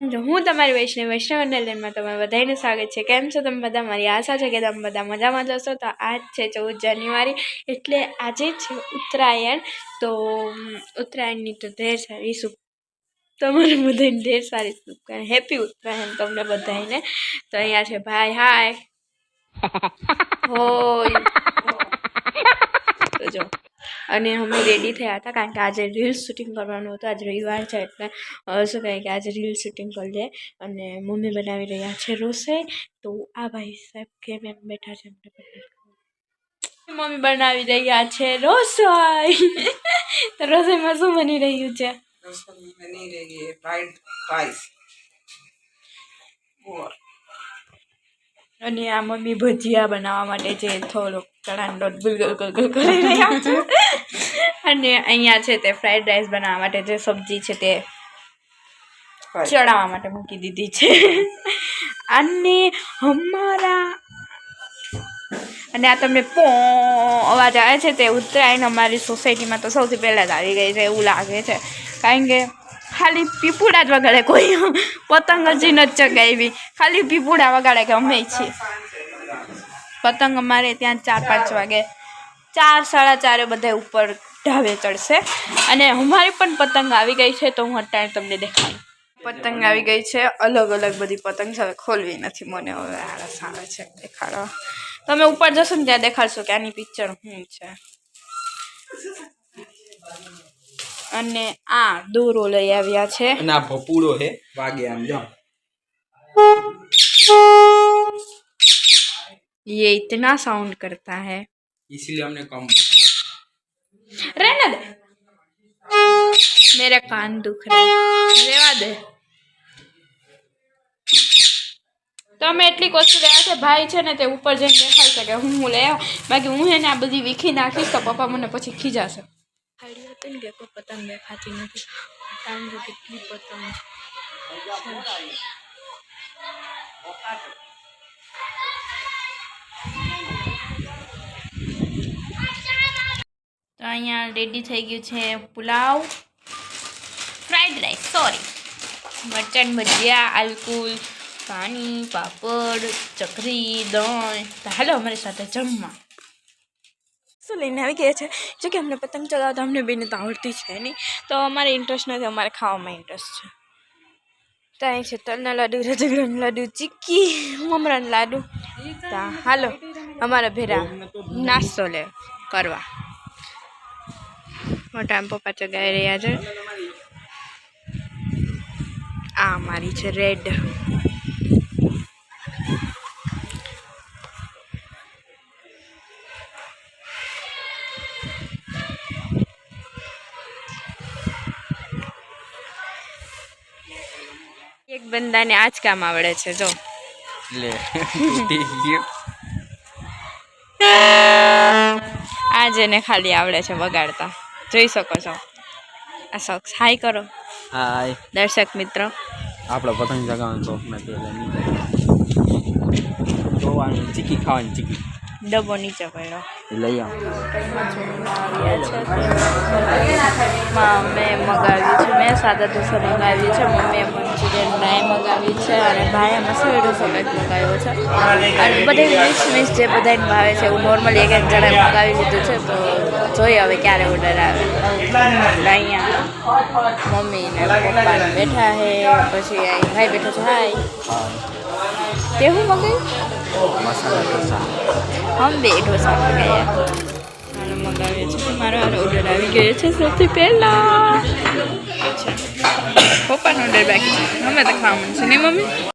જો હું તમારી વૈષ્ણવ વૈષ્ણવ અંડરલેન્ડમાં તમારું બધાનું સ્વાગત છે. કેમ છો તમે બધા? મારી આશા છે કે તમે બધા મજામાં જશો તો આજ છે ચૌદ જાન્યુઆરી એટલે આજે છે ઉત્તરાયણ. તો ઉત્તરાયણની તો ઢેર સારી શુભ તમારે બધાને ઢેર સારી શુભકામના. હેપી ઉત્તરાયણ તમને બધાને તો અહીંયા છે ભાઈ હાય હોય તો જો અને અમે રેડી થયા હતા કારણ કે આજે રીલ શૂટિંગ કરવાનું હતું. આજે રવિવાર છે એટલે શું કહે કે આજે રીલ શૂટિંગ કરી લે અને મમ્મી બનાવી રહ્યા છે રસોઈ. તો આ ભાઈ સાહેબ કેમ એમ બેઠા છે મમ્મી બનાવી રહ્યા છે રસોઈ. તો રસોઈમાં શું બની રહ્યું છે? રસોઈ બની રહી ફ્રાઈડ રાઈસ અને આ મમ્મી ભજીયા બનાવવા માટે જે થોડો ચણાનો લોટ ગુલગુલ ગુલગુલ કરી રહ્યા છે. અને અહીંયા છે તે ફ્રાઈડ રાઈસ બનાવવા માટે જે સબ્જી છે તે ચડાવવા માટે મૂકી દીધી છે. અને અમારા અને આ તમને પો અવાજ આવે છે તે ઉત્તરાયણ અમારી સોસાયટીમાં તો સૌથી પહેલાં જ આવી ગઈ છે એવું લાગે છે. કારણ કે ખાલી પીપુડા જ વગાડે કોઈ પતંગ હજી નથી ચગાવી. ખાલી પીપુડા વગાડે કે અમે છીએ. પતંગ અમારે ત્યાં ચાર પાંચ વાગે. ચાર, સાડા ચારે બધા ઉપર ઢાબે ચડશે. અને અમારી પણ પતંગ આવી ગઈ છે તો હું અત્યારે તમને દેખાડું. પતંગ આવી ગઈ છે. અલગ અલગ બધી પતંગ હવે ખોલવી નથી મને. હવે આળસ આવે છે. દેખાડો. તમે ઉપર જશો ને ત્યાં દેખાડશો કે આની પિક્ચર શું છે. અને આ દોરો લઈ આવ્યા છે અને આ ભપુડો હે વાગે આમ જો ये इतना साउंड करता है इसलिए हमने कम रहने दे मेरे कान दुख रहे રેવા દે તમે એટલી વસ્તુ લેવા છે ભાઈ છે ને તે ઉપર જઈને દેખાડી શકે હું હું લઈ આવું બાકી હું એને આ બધી વીખી નાખીશ તો પપ્પા મને પછી ખીજાશે આઈડિયા હતી ને કે પતંગ દેખાતી નથી. પતંગ કેટલી પતંગ તો અહીંયા રેડી થઈ ગયું છે પુલાવ. ફ્રાઈડ રાઈસ સોરી મરચાં ભજીયા, આલકુલ, પાણી, પાપડ, ચકરી, દહીં. તો હાલો અમારી સાથે જમવા. શું લઈને આવી ગયા છે. જો કે અમને પતંગ ચલાવતા અમને બેને તો આવડતી છે નહીં. તો અમારે ઇન્ટરેસ્ટ નથી, અમારે ખાવામાં ઇન્ટરેસ્ટ છે. ત્યાં છે, તલના લાડુ રજગડાના લાડુ, ચીક્કી, મમરાના લાડુ. તા, હાલો, અમારા ભેરા નાસ્તો લે, કરવા. મોટા પપ્પા ચગાવી રહ્યા છે. આ મારી છે, રેડ. એક બંદાને આ જ કામ આવડે છે જો. લે. આ જેને ખાલી આવડે છે વગાડતા. જોઈ શકો છો. આ શખ્સ હાય કરો. હાય દર્શક મિત્ર. આપણો પતંગ જગાવવાનો શોખ નથી જોવાનું ચીકી ખાવાની ચીકી. ડબ્બો નીચે પડ્યો. લઈ આવ. મેં મગાવ્યું છે. મેં સાદા ઢોસા મગાવ્યું છે. મમ્મીએ મંચુરિયન મગાવ્યું છે અને ભાઈએ મસાલેડો સફેદ મંગાવ્યો મગાવ્યો છે? અને બધી મિક્સ મિક્સ જે બધાને ભાવે છે એવું નોર્મલી એક એક જણાએ મંગાવી લીધું છે તો જોઈએ હવે ક્યારે ઓર્ડર આવે. અહીંયા મમ્મી ને પપ્પા બેઠા હે પછી અહીં ભાઈ બેઠો છે હાય તે હું મંગાવ્યું? મસાલા ઢોસા. હમ બે ઢોસા મંગાવ્યા. મારો મંગાવ્યો છે મારો ઓર્ડર આવી ગયો છે સૌથી પહેલાં. પપ્પાનો ઓર્ડર બાકી છે અમે તો ખાવાનું છે નહીં મમ્મી